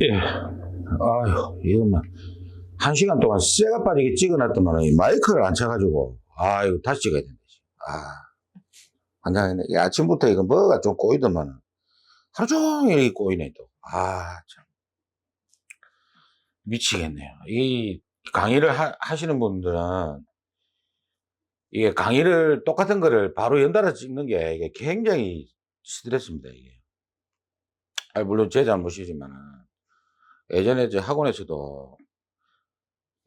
예. 아유, 이것만. 한 시간 동안 쇠가 빠지게 찍어놨더만 이 마이크를 안 쳐가지고, 아, 이거 다시 찍어야 된다. 아, 환장했네. 이 아침부터 이거 뭐가 좀 꼬이더만 하루 종일 이 꼬이네, 또. 아, 참. 미치겠네요. 이 강의를 하, 하시는 분들은 이게 강의를 똑같은 거를 바로 연달아 찍는 게 이게 굉장히 스트레스입니다, 이게. 아, 물론 제 잘못이지만은 예전에 제 학원에서도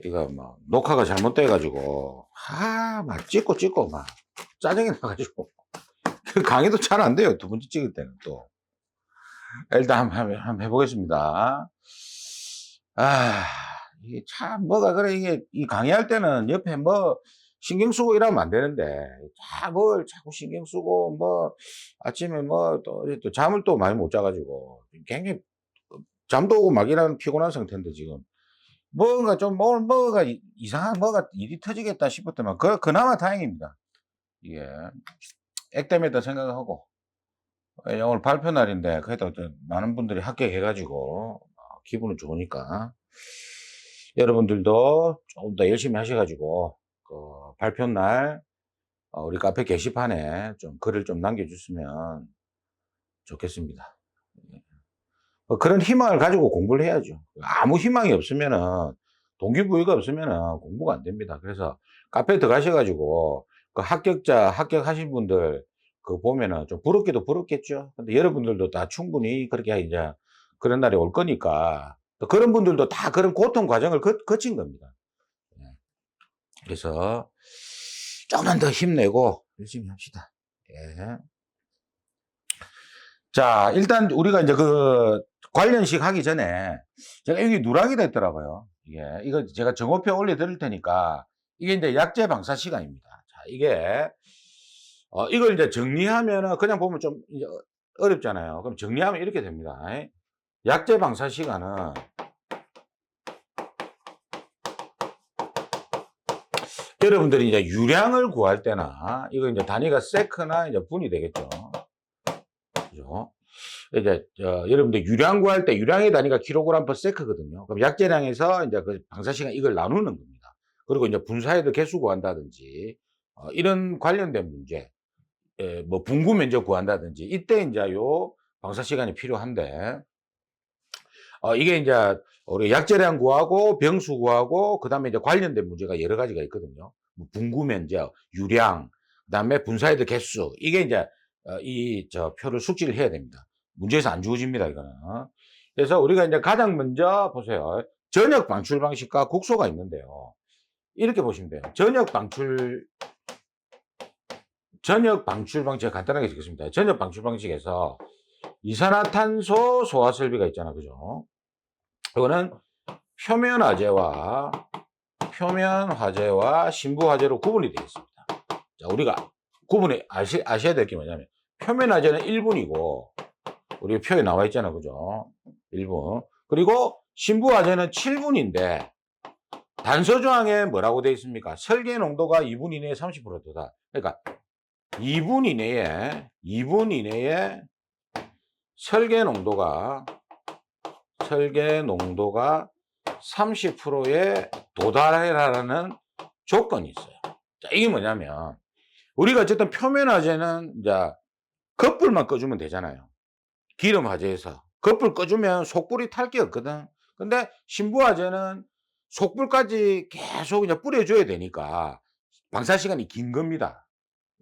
이거 뭐 녹화가 잘못돼가지고 아, 막 찍고 찍고 막 짜증이 나가지고 그 강의도 잘 안 돼요. 두 번째 찍을 때는 또. 일단 한번, 한번, 해보겠습니다. 아, 이게 참 뭐가 그래 이게 이 강의할 때는 옆에 뭐 신경 쓰고 이러면 안 되는데 자뭘 자꾸 신경 쓰고 뭐 아침에 뭐 또 또 잠을 또 많이 못 자가지고 굉장히 잠도 오고 막 이런 피곤한 상태인데 지금 뭔가 좀뭘 뭐가 이- 이상한 뭐가 일이 터지겠다 싶었더만 그 그나마 다행입니다. 이게 액땜했다 생각하고 예, 오늘 발표 날인데 그래도 좀 많은 분들이 합격해가지고 어, 기분은 좋으니까 여러분들도 조금 더 열심히 하셔가지고 그 발표 날 어, 우리 카페 게시판에 좀 글을 좀 남겨주시면 좋겠습니다. 예. 어, 그런 희망을 가지고 공부를 해야죠. 아무 희망이 없으면은 동기부여가 없으면은 공부가 안 됩니다. 그래서 카페 들어가셔가지고 그 합격자 합격하신 분들 그 보면은 좀 부럽기도 부럽겠죠. 근데 여러분들도 다 충분히 그렇게 이제 그런 날이 올 거니까 또 그런 분들도 다 그런 고통 과정을 거, 거친 겁니다. 예. 그래서 조금만 더 힘내고 열심히 합시다. 예. 자, 일단 우리가 이제 그 관련식 하기 전에 제가 여기 누락이 됐더라고요. 이게 이거 제가 정오표 올려 드릴 테니까 이게 이제 약재 방사 시간입니다. 자, 이게 어, 이걸 이제 정리하면은 그냥 보면 좀 어렵잖아요. 그럼 정리하면 이렇게 됩니다. 약재 방사 시간은 여러분들이 이제 유량을 구할 때나 이거 이제 단위가 세크나 이제 분이 되겠죠. 이제 저, 여러분들 유량 구할 때 유량의 단위가 킬로그램 per 세크거든요. 그럼 약재량에서 이제 그 방사 시간 이걸 나누는 겁니다. 그리고 이제 분사해도 개수 구한다든지 어, 이런 관련된 문제, 예, 뭐 분구 면적 구한다든지 이때 이제 요 방사 시간이 필요한데 어, 이게 이제 우리 약재량 구하고 병수 구하고 그다음에 이제 관련된 문제가 여러 가지가 있거든요. 뭐 분구 면적, 유량, 그다음에 분사해도 개수 이게 이제 어, 이저 표를 숙지를 해야 됩니다. 문제에서 안 주어집니다, 이거는. 그래서 우리가 이제 가장 먼저 보세요. 전역 방출 방식과 국소가 있는데요. 이렇게 보시면 돼요. 전역 방출, 전역 방출 방식, 간단하게 적겠습니다. 전역 방출 방식에서 이산화탄소 소화 설비가 있잖아, 그죠? 이거는 표면 화재와 표면 화재와 신부 화재로 구분이 되어 있습니다. 자, 우리가 구분이 아시, 아셔야 될 게 뭐냐면, 표면 화재는 1분이고, 우리 표에 나와 있잖아, 그죠? 1분. 그리고 신부 화재는 7분인데, 단서 조항에 뭐라고 되어 있습니까? 설계 농도가 2분 이내에 30%다. 그러니까 2분 이내에 2분 이내에 설계 농도가 설계 농도가 30%에 도달해라라는 조건이 있어요. 자, 이게 뭐냐면 우리가 어쨌든 표면 화재는 이제 겉불만 꺼주면 되잖아요. 기름 화재에서 겉불 꺼주면 속불이 탈 게 없거든. 근데 신부 화재는 속불까지 계속 이제 뿌려줘야 되니까 방사 시간이 긴 겁니다.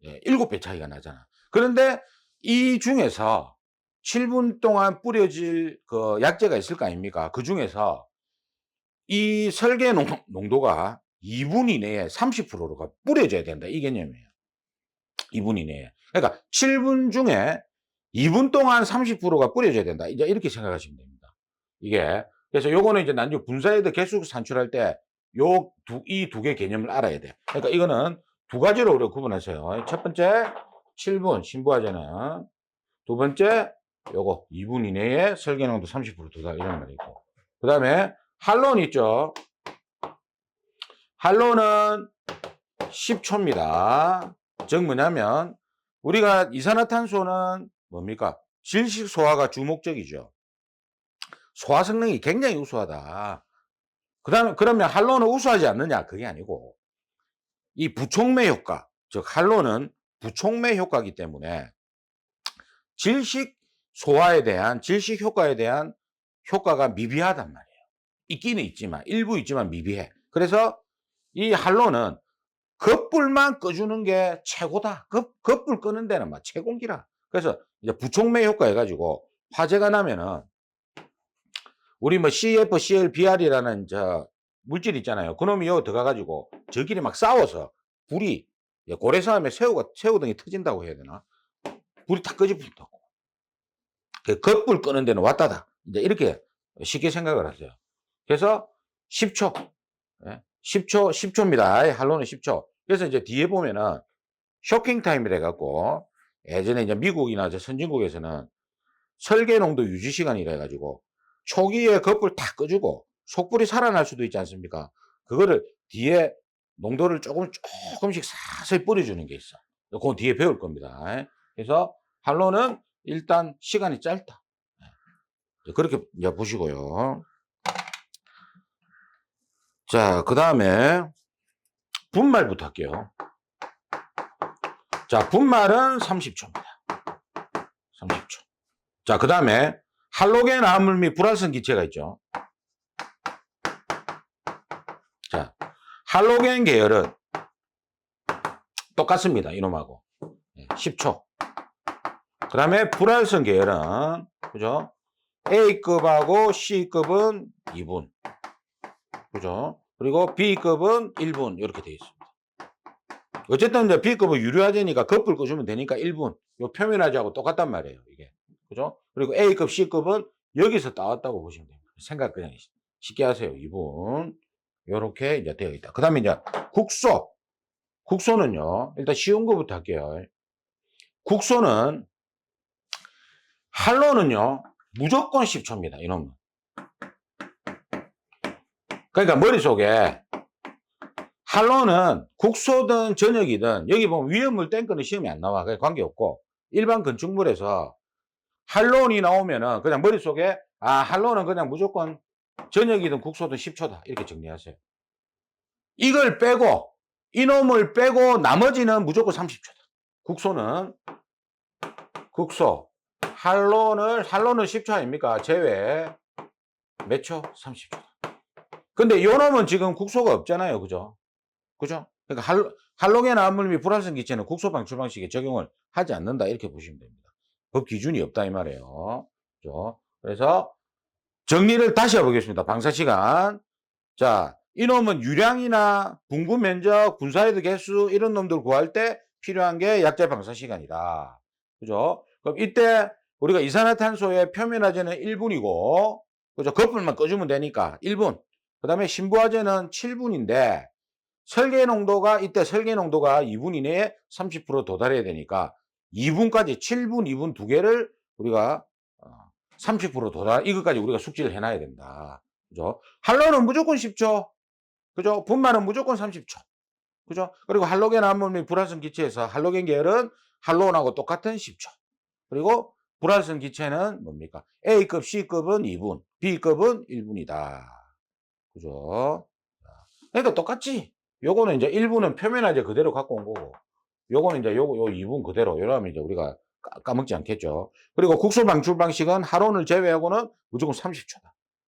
예, 7배 차이가 나잖아. 그런데 이 중에서 7분 동안 뿌려질 그 약재가 있을 거 아닙니까? 그 중에서 이 설계 농, 농도가 2분 이내에 30%가 뿌려져야 된다. 이 개념이에요. 2분 이내에. 그러니까 7분 중에 2분 동안 30%가 뿌려져야 된다. 이제 이렇게 생각하시면 됩니다. 이게. 그래서 요거는 이제 나중에 분사헤드 개수 산출할 때 요 두, 이 두 개 개념을 알아야 돼. 그러니까 이거는 두 가지로 우리가 구분하세요. 첫 번째, 7분, 신부화재는. 두 번째, 요거 2분 이내에 설계농도 30% 도달 이런 말이고. 그 다음에 할론 있죠. 할론은 10초입니다. 즉 뭐냐면 우리가 이산화탄소는 뭡니까? 질식 소화가 주목적이죠. 소화 성능이 굉장히 우수하다. 그다음에 그러면 할로는 우수하지 않느냐? 그게 아니고 이 부촉매 효과, 즉 할로는 부촉매 효과이기 때문에 질식 소화에 대한 질식 효과에 대한 효과가 미비하단 말이에요. 있기는 있지만 일부 있지만 미비해. 그래서 이 할로는 겉불만 꺼주는 게 최고다. 겉, 겉불 끄는 데는 막 최고기라. 그래서 이제 부촉매 효과 해가지고 화재가 나면은 우리 뭐 CF, CLBR이라는 저 물질 있잖아요. 그놈이 여기 들어가가지고 저끼리 막 싸워서 불이 예, 고래싸움에 새우가 새우등이 터진다고 해야 되나? 불이 탁 꺼지붙다고. 그 겉불 끄는 데는 왔다다. 이제 이렇게 쉽게 생각을 하세요. 그래서 10초, 예, 10초, 10초입니다. 할로는 10초. 그래서 이제 뒤에 보면은 쇼킹 타임이라 해갖고 예전에 이제 미국이나 저 선진국에서는 설계 농도 유지 시간이라 해가지고 초기에 겉불 탁 꺼주고 속불이 살아날 수도 있지 않습니까? 그거를 뒤에 농도를 조금 조금씩 사슬 뿌려주는 게 있어. 그건 뒤에 배울 겁니다. 그래서 할로는 일단 시간이 짧다. 그렇게 이제 보시고요. 자, 그 다음에 분말부터 할게요. 자, 분말은 30초입니다. 30초. 자, 그 다음에 할로겐 암물 및 불활성 기체가 있죠. 자, 할로겐 계열은 똑같습니다. 이놈하고. 10초. 그 다음에 불활성 계열은, 그죠? A급하고 C급은 2분. 그죠? 그리고 B급은 1분. 이렇게 되어 있습니다. 어쨌든 이제 B급은 유료화제니까 겉불 꺼주면 되니까 1분. 요 표면화제하고 똑같단 말이에요. 이게. 그죠? 그리고 A급, C급은 여기서 따왔다고 보시면 됩니다. 생각 그냥 쉽게 하세요. 2분. 요렇게 이제 되어 있다. 그 다음에 이제 국소. 국소는요, 일단 쉬운 거부터 할게요. 국소는, 할로는요, 무조건 10초입니다. 이놈은. 그러니까 머릿속에, 할로는 국소든 전역이든, 여기 보면 위험물 땡크는 시험이 안 나와. 그게 관계없고, 일반 건축물에서 할론이 나오면은 그냥 머릿속에, 아, 할로는 그냥 무조건 전역이든 국소든 10초다. 이렇게 정리하세요. 이걸 빼고, 이놈을 빼고 나머지는 무조건 30초다. 국소는, 국소, 할론을, 할론은 10초 아닙니까? 제외. 몇 초? 30초다. 근데 요 놈은 지금 국소가 없잖아요. 그죠? 그죠? 그러니까 할, 할로겐 암물 및 불활성 기체는 국소 방 출 방식에 적용을 하지 않는다. 이렇게 보시면 됩니다. 법 기준이 없다. 이 말이에요. 그죠? 그래서 정리를 다시 해보겠습니다. 방사 시간. 자, 이놈은 유량이나 분구 면적, 군사헤드 개수 이런 놈들 구할 때 필요한 게 약재 방사 시간이다. 그죠? 그럼 이때 우리가 이산화탄소의 표면화제는 1분이고, 그죠? 거품만 꺼주면 되니까 1분. 그 다음에 신부화제는 7분인데, 설계 농도가, 이때 설계 농도가 2분 이내에 30% 도달해야 되니까 2분까지 7분, 2분 두 개를 우리가 30% 도달, 이것까지 우리가 숙지를 해놔야 된다. 그죠? 할로는 무조건 10초. 그죠? 분말은 무조건 30초. 그죠? 그리고 할로겐 암물 및 불활성 기체에서 할로겐 계열은 할로온하고 똑같은 10초. 그리고 불활성 기체는 뭡니까? A급, C급은 2분, B급은 1분이다. 그죠? 그러니까 똑같지. 요거는 이제 1분은 표면화제 그대로 갖고 온 거고, 요거는 이제 요거, 요 2분 그대로. 이러면 이제 우리가 까- 까먹지 않겠죠. 그리고 국소 방출 방식은 할온을 제외하고는 무조건 30초다.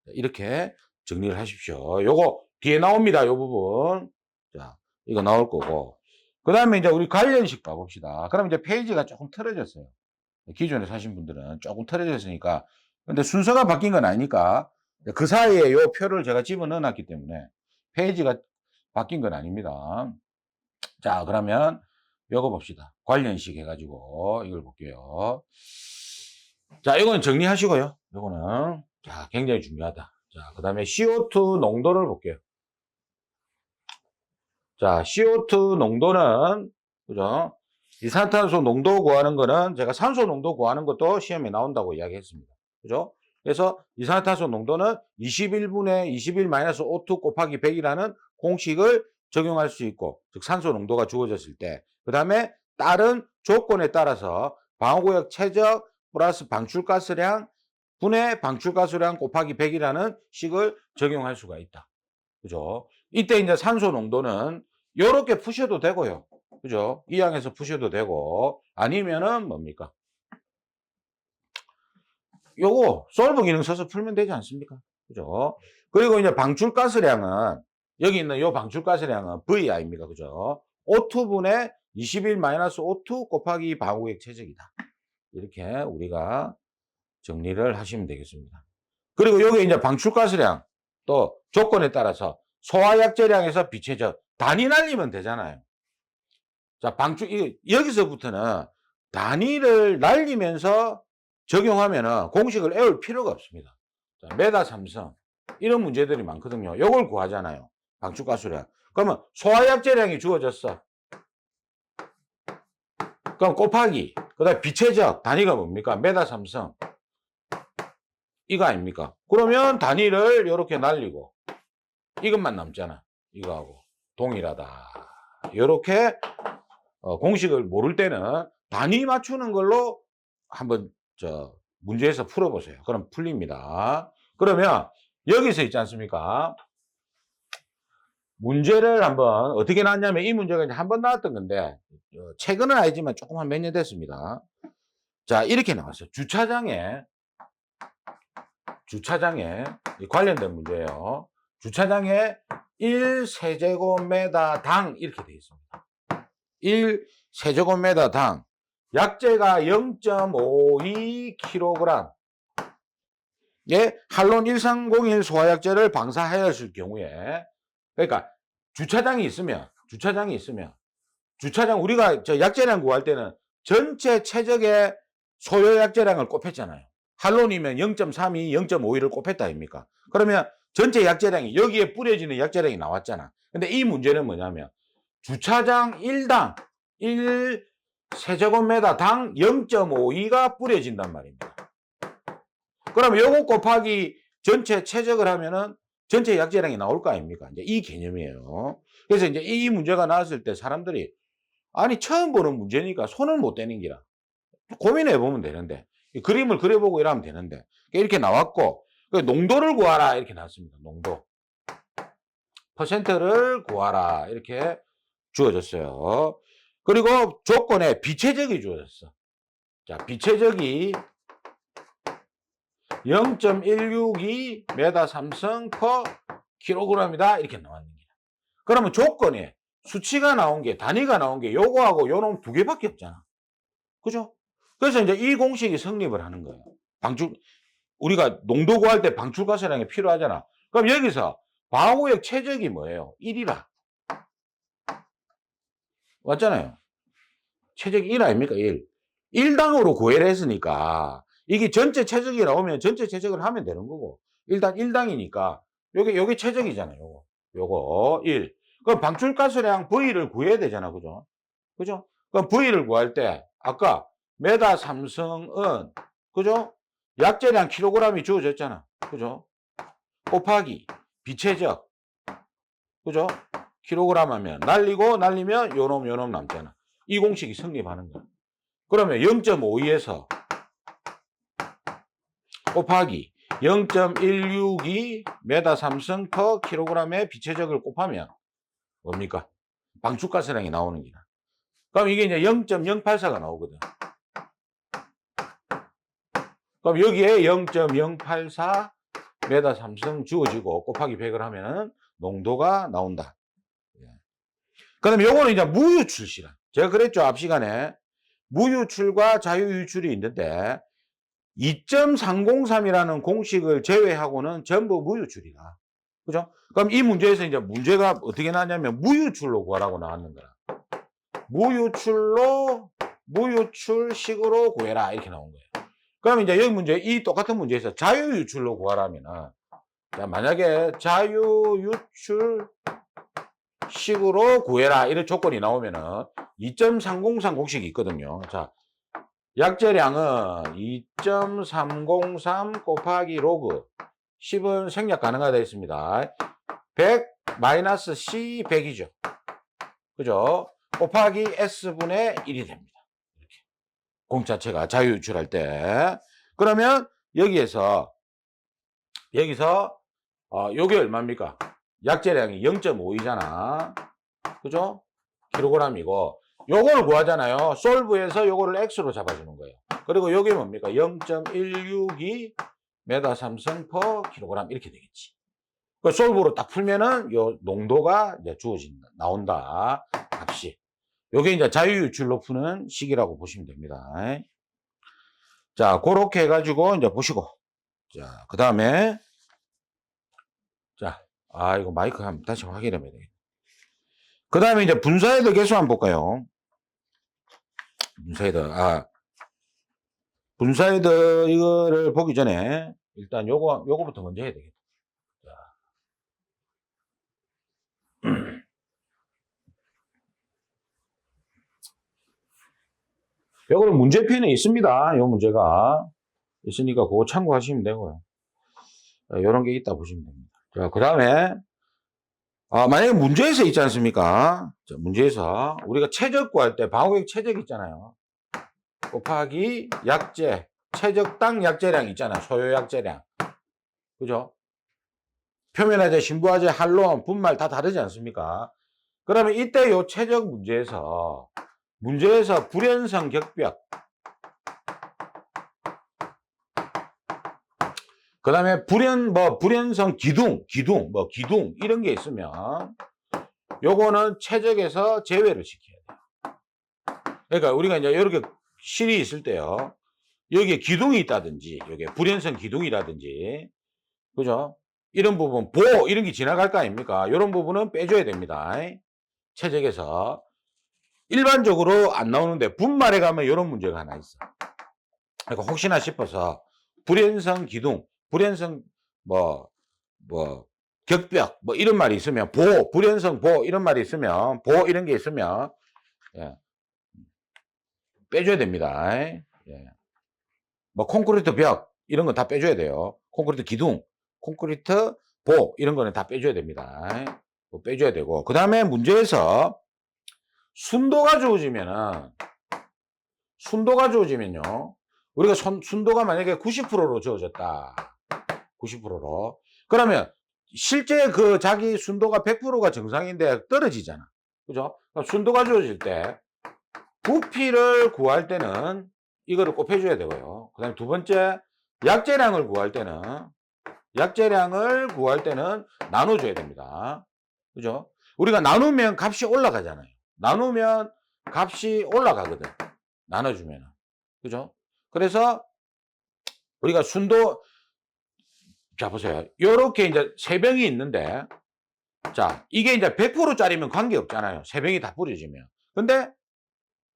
이렇게 정리를 하십시오. 요거 뒤에 나옵니다. 요 부분. 자, 이거 나올 거고. 그 다음에 이제 우리 관련식 봐봅시다. 그럼 이제 페이지가 조금 틀어졌어요. 기존에 사신 분들은 조금 틀어졌으니까. 근데 순서가 바뀐 건 아니니까 그 사이에 요 표를 제가 집어 넣어 놨기 때문에 페이지가 바뀐 건 아닙니다. 자, 그러면 요거 봅시다. 관련식 해가지고 이걸 볼게요. 자, 이거는 정리하시고요. 요거는 자, 굉장히 중요하다. 자, 그 다음에 CO2 농도를 볼게요. 자, CO2 농도는, 그죠? 이산탄소 농도 구하는 거는 제가 산소 농도 구하는 것도 시험에 나온다고 이야기했습니다. 그죠? 그래서 이산화탄소 농도는 21분의 21-O2 곱하기 100이라는 공식을 적용할 수 있고, 즉 산소 농도가 주어졌을 때, 그 다음에 다른 조건에 따라서 방어구역 최적 플러스 방출가스량 분의 방출가스량 곱하기 100이라는 식을 적용할 수가 있다. 그죠? 이때 이제 산소 농도는 이렇게 푸셔도 되고요. 그죠? 이 양에서 푸셔도 되고 아니면은 뭡니까? 요거 솔브 기능 써서 풀면 되지 않습니까? 그죠? 그리고 이제 방출가스량은 여기 있는 요 방출가스량은 VI입니다. 그죠? O2분의 21-O2 곱하기 방호액 최적이다. 이렇게 우리가 정리를 하시면 되겠습니다. 그리고 여기 이제 방출가스량 또 조건에 따라서 소화약제량에서 비체적 단위 날리면 되잖아요. 자, 방출, 이- 여기서부터는 단위를 날리면서 적용하면은 공식을 외울 필요가 없습니다. 자, 메다 삼성. 이런 문제들이 많거든요. 요걸 구하잖아요. 방출가스량. 그러면 소화약제량이 주어졌어. 그럼 곱하기. 그 다음에 비체적 단위가 뭡니까? 메다 삼성. 이거 아닙니까? 그러면 단위를 이렇게 날리고 이것만 남잖아. 이거하고 동일하다. 이렇게 어, 공식을 모를 때는 단위 맞추는 걸로 한번 저 문제에서 풀어보세요. 그럼 풀립니다. 그러면 여기서 있지 않습니까? 문제를 한번 어떻게 나왔냐면 이 문제가 이제 한 번 나왔던 건데 어, 최근은 아니지만 조금 한 몇 년 됐습니다. 자 이렇게 나왔어요. 주차장에 주차장에 이 관련된 문제예요. 주차장에 1세제곱미터 당 이렇게 되어 있습니다. 1세제곱미터 당 약재가 0.52kg 의 할론 1301 소화약재를 방사하였을 경우에 그러니까 주차장이 있으면 주차장이 있으면 주차장 우리가 저 약재량 구할 때는 전체 최적의 소요 약재량을 곱했잖아요. 할론이면 0.32, 0.51을 곱했다 아닙니까? 그러면 전체 약재량이 여기에 뿌려지는 약재량이 나왔잖아. 근데 이 문제는 뭐냐면 주차장 1당 1 세제곱미터 당 0.52가 뿌려진단 말입니다. 그러면 요거 곱하기 전체 최적을 하면은 전체 약재량이 나올 거 아닙니까? 이제 이 개념이에요. 그래서 이제 이 문제가 나왔을 때 사람들이 아니 처음 보는 문제니까 손을 못 대는 기라 고민해 보면 되는데 이 그림을 그려보고 이러면 되는데 이렇게 나왔고 그 농도를 구하라 이렇게 나왔습니다. 농도 퍼센트를 구하라 이렇게 주어졌어요. 그리고 조건에 비체적이 주어졌어. 자 비체적이 0.162 메다 삼성 퍼 킬로그램이다 이렇게 거야. 그러면 조건에 수치가 나온 게 단위가 나온 게 요거하고 요놈 두 개밖에 없잖아. 그죠? 그래서 이제 이 공식이 성립을 하는 거예요. 방출 우리가 농도 구할 때 방출가스량이 필요하잖아. 그럼 여기서 방호액 최적이 뭐예요? 1이라. 맞잖아요. 최적이 1 아닙니까? 1. 1당으로 구애를 했으니까 이게 전체 최적이 나오면 전체 최적을 하면 되는 거고 일단 1당이니까 요게 요게 최적이잖아요. 요거. 요거 1. 그럼 방출가스량 V를 구해야 되잖아. 그죠? 그죠? 그럼 V를 구할 때 아까 메다 삼성은 그죠? 약재량 킬로그램이 주어졌잖아. 그죠? 곱하기 비체적 그죠? 킬로그램 하면 날리고 날리면 요놈 요놈 남잖아. 이 공식이 성립하는 거야. 그러면 0.52에서 곱하기 0.162 메다 삼성 퍼 킬로그램의 비체적을 곱하면 뭡니까? 방출가스량이 나오는 기라. 그럼 이게 이제 0.084가 나오거든. 그럼 여기에 0.084 메다 삼성 주어지고 곱하기 100을 하면은 농도가 나온다. 그 다음에 요거는 이제 무유출 시간. 제가 그랬죠. 앞 시간에. 무유출과 자유유출이 있는데 2.303이라는 공식을 제외하고는 전부 무유출이다. 그죠? 그럼 이 문제에서 이제 문제가 어떻게 나왔냐면 무유출로 구하라고 나왔는 거야. 무유출로, 무유출식으로 구해라. 이렇게 나온 거예요. 그럼 이제 여기 문제, 이 똑같은 문제에서 자유유출로 구하라면은, 자, 만약에 자유유출 식으로 구해라. 이런 조건이 나오면은 2.303 공식이 있거든요. 자, 약재량은 2.303 곱하기 로그 10은 생략 가능하다 했습니다. 100 마이너스 C 100이죠. 그죠? 곱하기 S분의 1이 됩니다. 이렇게. 공 자체가 자유유출할 때. 그러면 여기에서 여기서 어, 요게 얼마입니까? 약재량이 0.5이잖아. 그죠? 킬로그램이고 요걸 구하잖아요. 솔브에서 요거를 x로 잡아주는 거예요. 그리고 요게 뭡니까? 0.162 메다 삼성 퍼 킬로그램 이렇게 되겠지. 그 솔브로 딱 풀면은 요 농도가 이제 주어진다. 나온다. 값이. 요게 이제 자유유출로 푸는 식이라고 보시면 됩니다. 자, 그렇게 해가지고 이제 보시고. 자, 그 다음에 자, 아, 이거 마이크 한번 다시 확인해 봐야 되겠다. 그 다음에 이제 분사헤더 개수 한번 볼까요? 분사헤더, 아, 분사헤더 이거를 보기 전에 일단 요거, 요거부터 먼저 해야 되겠다. 자. 요거는 문제편에 있습니다. 요 문제가. 있으니까 그거 참고하시면 되고요. 이런 게 있다 보시면 됩니다. 자, 그 다음에, 아, 만약에 문제에서 있지 않습니까? 자, 문제에서 우리가 최적 구할 때 방어객 최적 있잖아요. 곱하기 약재, 최적당 약재량 있잖아요. 소요 약재량. 그죠? 표면화재, 신부화재, 한론, 분말 다 다르지 않습니까? 그러면 이때 요 최적 문제에서, 문제에서 불연성 격벽, 그 다음에 불연, 뭐, 불연성 기둥, 기둥, 뭐, 기둥, 이런 게 있으면, 요거는 최적에서 제외를 시켜야 돼요. 그러니까 우리가 이제 이렇게 실이 있을 때요. 여기에 기둥이 있다든지, 여기에 불연성 기둥이라든지, 그죠? 이런 부분, 보, 이런 게 지나갈 거 아닙니까? 이런 부분은 빼줘야 됩니다. 최적에서. 일반적으로 안 나오는데, 분말에 가면 이런 문제가 하나 있어. 그러니까 혹시나 싶어서, 불연성 기둥, 불연성 뭐 뭐 격벽 뭐 이런 말이 있으면 보 불연성 보 이런 말이 있으면 보 이런 게 있으면 예. 빼줘야 됩니다. 예. 뭐 콘크리트 벽 이런 건 다 빼줘야 돼요. 콘크리트 기둥, 콘크리트 보 이런 거는 다 빼줘야 됩니다. 뭐 빼줘야 되고 그 다음에 문제에서 순도가 주어지면은 순도가 주어지면요. 우리가 손- 순도가 만약에 90%로 주어졌다. 90%로. 그러면 실제 그 자기 순도가 100%가 정상인데 떨어지잖아. 그죠? 순도가 주어질 때 부피를 구할 때는 이거를 꼭 해줘야 되고요. 그 다음에 두 번째, 약재량을 구할 때는 약재량을 구할 때는 나눠줘야 됩니다. 그죠? 우리가 나누면 값이 올라가잖아요. 나누면 값이 올라가거든. 나눠주면. 그죠? 그래서 우리가 순도 자 보세요. 요렇게 이제 세 병이 있는데 자 이게 이제 100%짜리면 관계 없잖아요. 세 병이 다 뿌려지면. 근데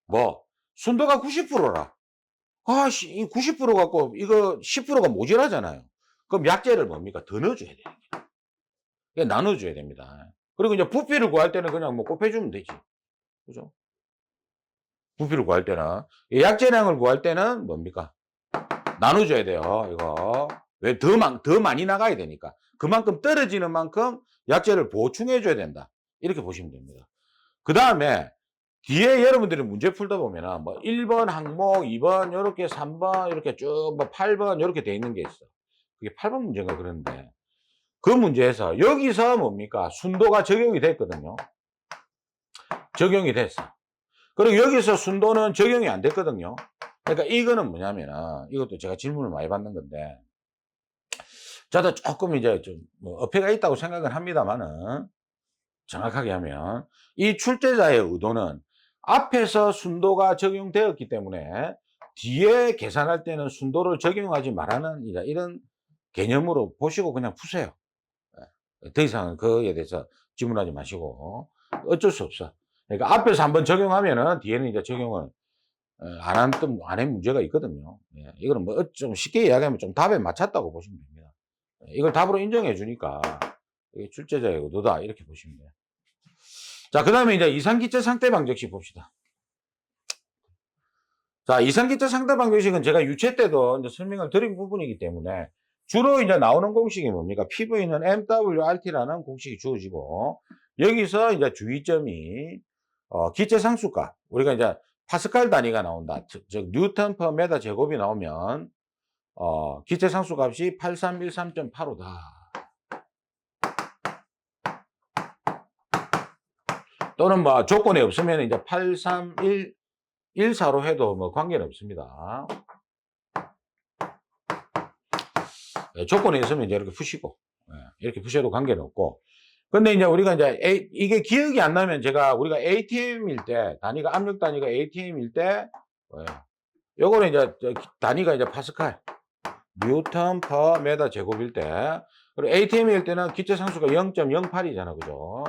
뭐 순도가 90%라. 아씨 이90% 갖고 이거 10%가 모자라잖아요. 그럼 약재를 뭡니까? 더 넣어줘야. 이게 나눠줘야 됩니다. 그리고 이제 부피를 구할 때는 그냥 뭐 곱해주면 되지. 그죠? 부피를 구할 때는 이 약재량을 구할 때는 뭡니까? 나눠줘야 돼요. 이거 왜 더 많, 더 많이 나가야 되니까 그만큼 떨어지는 만큼 약재를 보충해줘야 된다. 이렇게 보시면 됩니다. 그 다음에 뒤에 여러분들이 문제 풀다 보면은 뭐 1번 항목, 2번 이렇게 3번 이렇게 쭉 뭐 8번 이렇게 돼 있는 게 있어. 그게 8번 문제인가 그런데 그 문제에서 여기서 뭡니까? 순도가 적용이 됐거든요. 적용이 됐어. 그리고 여기서 순도는 적용이 안 됐거든요. 그러니까 이거는 뭐냐면은 이것도 제가 질문을 많이 받는 건데 저도 조금 이제 좀뭐 어폐가 있다고 생각은 합니다만은 정확하게 하면 이 출제자의 의도는 앞에서 순도가 적용되었기 때문에 뒤에 계산할 때는 순도를 적용하지 말라는 이런 개념으로 보시고 그냥 푸세요. 예. 더 이상은 그에 대해서 질문하지 마시고 어쩔 수 없어. 그러니까 앞에서 한번 적용하면은 뒤에는 이제 적용을 안한 안한 문제가 있거든요. 예. 이거는 뭐 좀 쉽게 이야기하면 좀 답에 맞췄다고 보시면 됩니다. 예, 이걸 답으로 인정해 주니까 이게 출제자의 의도다 이렇게 보시면 돼요. 자, 그 다음에 이제 이상기체 상대 방정식 봅시다. 자, 이상기체 상대 방정식은 제가 유체 때도 이제 설명을 드린 부분이기 때문에 주로 이제 나오는 공식이 뭡니까? PV는 MWRT라는 공식이 주어지고 여기서 이제 주의점이 어, 기체 상수값 우리가 이제 파스칼 단위가 나온다. 즉, 즉 뉴턴 퍼 메다 제곱이 나오면 어, 기체 상수 값이 8313.85다. 또는 뭐 조건이 없으면 이제 83114로 해도 뭐 관계는 없습니다. 예, 조건이 있으면 이제 이렇게 푸시고, 예, 이렇게 푸셔도 관계는 없고. 근데 이제 우리가 이제 A- 이게 기억이 안 나면 제가 우리가 ATM일 때, 단위가 압력 단위가 ATM일 때, 예, 요거는 이제 단위가 이제 파스칼, 뉴턴 퍼 메다 제곱일 때, 그리고 ATM일 때는 기체 상수가 0.08이잖아, 그죠?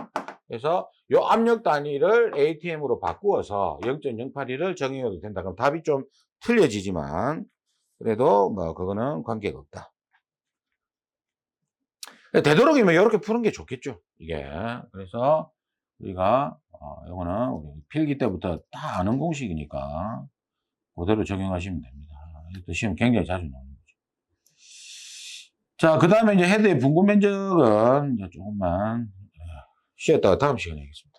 그래서 요 압력 단위를 ATM으로 바꾸어서 0.082를 정의해도 된다. 그럼 답이 좀 틀려지지만, 그래도 뭐 그거는 관계가 없다. 되도록이면 이렇게 푸는 게 좋겠죠. 이게. 그래서 우리가 어, 이거는 우리 필기 때부터 다 아는 공식이니까 그대로 적용하시면 됩니다. 이것도 시험 굉장히 자주 거죠. 자, 그 다음에 이제 헤드의 분구 면적은 조금만 예, 쉬었다가 다음 시간에 하겠습니다.